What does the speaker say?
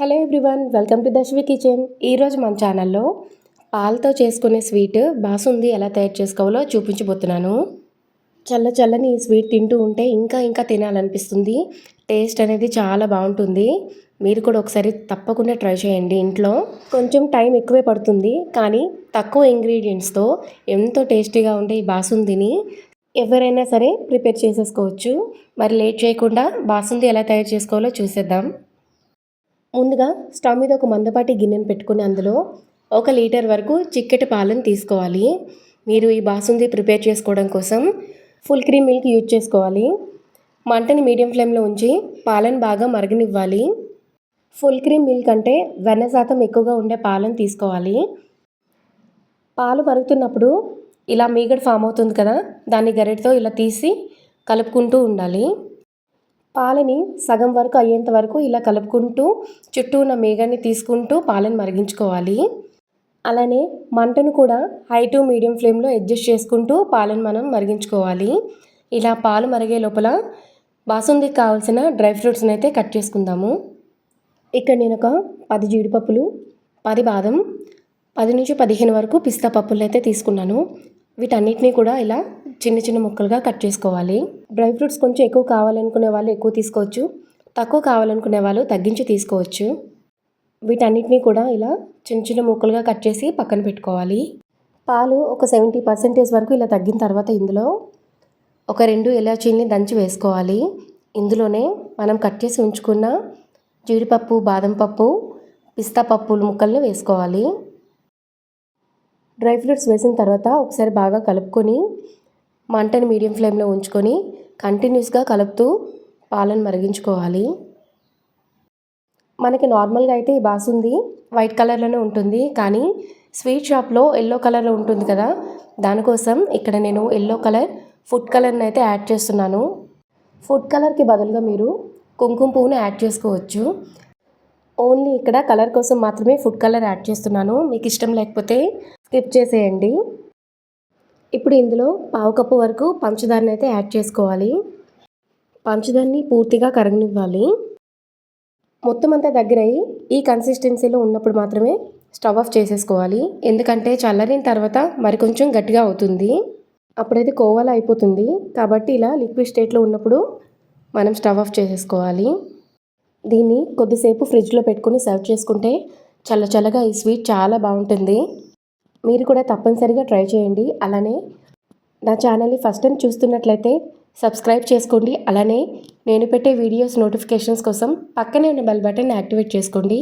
Hello everyone welcome to Dashvi kitchen. ఈరోజు మన ఛానల్లో పాలతో చేసుకునే స్వీట్ బాసుంది ఎలా తయారు చేసుకోవాలో చూపించబోతున్నాను. చల్ల చల్లని ఈ స్వీట్ తింటూ ఉంటే ఇంకా ఇంకా తినాలనిపిస్తుంది. టేస్ట్ అనేది చాలా బాగుంటుంది. మీరు కూడా ఒకసారి తప్పకుండా ట్రై చేయండి ఇంట్లో. కొంచెం టైం ఎక్కువే పడుతుంది కానీ తక్కువ ఇంగ్రీడియంట్స్తో ఎంతో టేస్టీగా ఉండే ఈ బాసుందిని ఎవరైనా సరే ప్రిపేర్ చేసేసుకోవచ్చు. మరి లేట్ చేయకుండా బాసుంది ఎలా తయారు చేసుకోవాలో చూసేద్దాం. ముందుగా స్టవ్ మీద ఒక మందపాటి గిన్నెను పెట్టుకుని అందులో ఒక లీటర్ వరకు చిక్కటి పాలను తీసుకోవాలి. మీరు ఈ బాసుంది ప్రిపేర్ చేసుకోవడం కోసం ఫుల్ క్రీమ్ మిల్క్ యూజ్ చేసుకోవాలి. మంటని మీడియం ఫ్లేమ్లో ఉంచి పాలను బాగా మరగనివ్వాలి. ఫుల్ క్రీమ్ మిల్క్ అంటే వెన్న శాతం ఎక్కువగా ఉండే పాలను తీసుకోవాలి. పాలు మరుగుతున్నప్పుడు ఇలా మీగడ ఫామ్ అవుతుంది కదా దాన్ని గరిటతో ఇలా తీసి కలుపుకుంటూ ఉండాలి. పాలని సగం వరకు అయ్యేంత వరకు ఇలా కలుపుకుంటూ చుట్టూ ఉన్న మేఘాన్ని తీసుకుంటూ పాలను మరిగించుకోవాలి. అలానే మంటను కూడా హై టు మీడియం ఫ్లేమ్లో అడ్జస్ట్ చేసుకుంటూ పాలను మనం మరిగించుకోవాలి. ఇలా పాలు మరిగే లోపల బాసుందికి కావాల్సిన డ్రై ఫ్రూట్స్ని అయితే కట్ చేసుకుందాము. ఇక్కడ నేను ఒక పది జీడిపప్పులు పది బాదం పది నుంచి పదిహేను వరకు పిస్తా పప్పులు అయితే తీసుకున్నాను. వీటన్నిటిని కూడా ఇలా చిన్న చిన్న ముక్కలుగా కట్ చేసుకోవాలి. డ్రై ఫ్రూట్స్ కొంచెం ఎక్కువ కావాలనుకునే వాళ్ళు ఎక్కువ తీసుకోవచ్చు. తక్కువ కావాలనుకునే వాళ్ళు తగ్గించి తీసుకోవచ్చు. వీటన్నిటిని కూడా ఇలా చిన్న చిన్న ముక్కలుగా కట్ చేసి పక్కన పెట్టుకోవాలి. పాలు ఒక సెవెంటీ పర్సెంటేజ్ వరకు ఇలా తగ్గిన తర్వాత ఇందులో ఒక రెండు ఇలాచీల్ని దంచి వేసుకోవాలి. ఇందులోనే మనం కట్ చేసి ఉంచుకున్న జీడిపప్పు బాదం పప్పు పిస్తా పప్పులు ముక్కల్ని వేసుకోవాలి. డ్రై ఫ్రూట్స్ వేసిన తర్వాత ఒకసారి బాగా కలుపుకొని మంటను మీడియం ఫ్లేమ్లో ఉంచుకొని కంటిన్యూస్గా కలుపుతూ పాలను మరిగించుకోవాలి. మనకి నార్మల్గా అయితే ఈ బాసుంది వైట్ కలర్లోనే ఉంటుంది. కానీ స్వీట్ షాప్లో ఎల్లో కలర్లో ఉంటుంది కదా. దానికోసం ఇక్కడ నేను ఎల్లో కలర్ ఫుడ్ కలర్ని అయితే యాడ్ చేస్తున్నాను. ఫుడ్ కలర్కి బదులుగా మీరు కుంకుమ పువ్వుని యాడ్ చేసుకోవచ్చు. ఓన్లీ ఇక్కడ కలర్ కోసం మాత్రమే ఫుడ్ కలర్ యాడ్ చేస్తున్నాను. మీకు ఇష్టం లేకపోతే స్కిప్ చేసేయండి. ఇప్పుడు ఇందులో పావు కప్పు వరకు పంచదారని అయితే యాడ్ చేసుకోవాలి. పంచదారని పూర్తిగా కరగనివ్వాలి. మొత్తం అంతా దగ్గరయ్యి ఈ కన్సిస్టెన్సీలో ఉన్నప్పుడు మాత్రమే స్టవ్ ఆఫ్ చేసేసుకోవాలి. ఎందుకంటే చల్లరిన తర్వాత మరి కొంచెం గట్టిగా అవుతుంది. అప్పుడైతే కోవాలా అయిపోతుంది. కాబట్టి ఇలా లిక్విడ్ స్టేట్లో ఉన్నప్పుడు మనం స్టవ్ ఆఫ్ చేసేసుకోవాలి. దీన్ని కొద్దిసేపు ఫ్రిడ్జ్లో పెట్టుకుని సర్వ్ చేసుకుంటే చల్ల చల్లగా ఈ స్వీట్ చాలా బాగుంటుంది. మీరు కూడా తప్పనిసరిగా ట్రై చేయండి. అలానే నా ఛానల్ని ఫస్ట్ టైం చూస్తున్నట్లయితే సబ్స్క్రైబ్ చేసుకోండి. అలానే నేను పెట్టే వీడియోస్ నోటిఫికేషన్స్ కోసం పక్కనే ఉన్న బెల్ బటన్ యాక్టివేట్ చేసుకోండి.